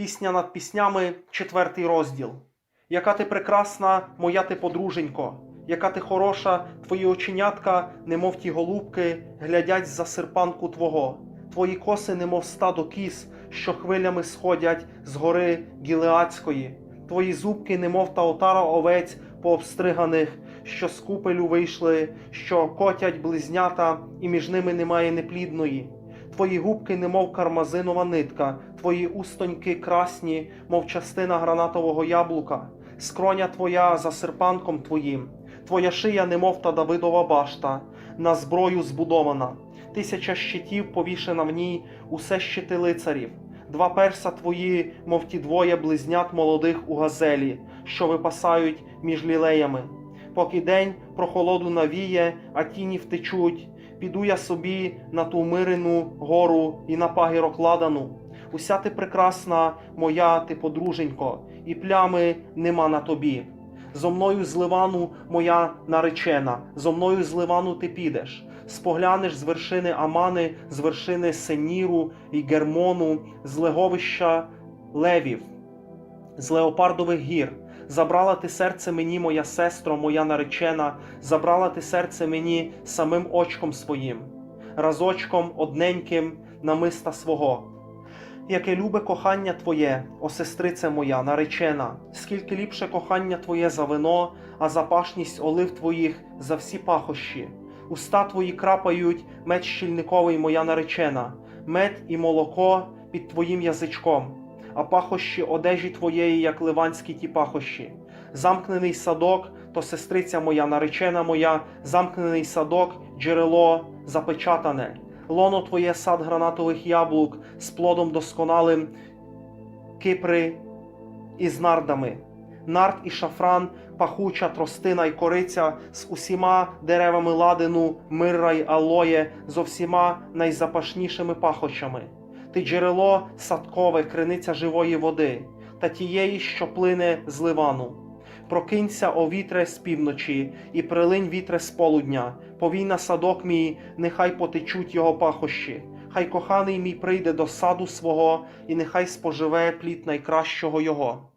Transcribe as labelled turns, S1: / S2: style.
S1: Пісня над піснями, четвертий розділ. Яка ти прекрасна, моя ти подруженько, яка ти хороша, твої оченятка, немов ті голубки, глядять за серпанку твого. Твої коси, немов стадо кіз, що хвилями сходять з гори Гілеацької. Твої зубки, немов та отара овець пообстриганих, що з купелю вийшли, що котять близнята, і між ними немає неплідної. Твої губки, немов кармазинова нитка, твої устоньки красні, мов частина гранатового яблука, скроня твоя за серпанком твоїм, твоя шия, немов та Давидова башта, на зброю збудована, тисяча щитів повішена в ній, усе щити лицарів, два перса твої, мов ті двоє близнят молодих у газелі, що випасають між лілеями. Поки день прохолоду навіє, а тіні втечуть, піду я собі на ту мирину гору і на пагірок ладану. Уся ти прекрасна, моя ти подруженько, і плями нема на тобі. Зо мною з Ливану моя наречена, зо мною з Ливану ти підеш. Споглянеш з вершини Амани, з вершини Сеніру і Гермону, з леговища левів, з леопардових гір. Забрала ти серце мені, моя сестро, моя наречена, забрала ти серце мені самим очком своїм, разочком одненьким намиста свого. Яке любе кохання Твоє, о сестрице моя, наречена, скільки ліпше кохання Твоє за вино, а запашність олив Твоїх за всі пахощі. Уста Твої крапають меч щільниковий, моя наречена, мед і молоко під Твоїм язичком, а пахощі одежі Твоєї, як ливанські ті пахощі. Замкнений садок, то сестриця моя, наречена моя, замкнений садок, джерело запечатане лоно твоє сад гранатових яблук з плодом досконалим, кипри із нардами, нард і шафран, пахуча тростина й кориця з усіма деревами ладину, мирра й алоє, зо всіма найзапашнішими пахощами. Ти джерело садкове, криниця живої води, та тієї, що плине з ливану. Прокинься, о вітре з півночі, і прилинь вітре з полудня, повій на садок мій, нехай потечуть його пахощі. Хай коханий мій прийде до саду свого, і нехай споживе плід найкращого його.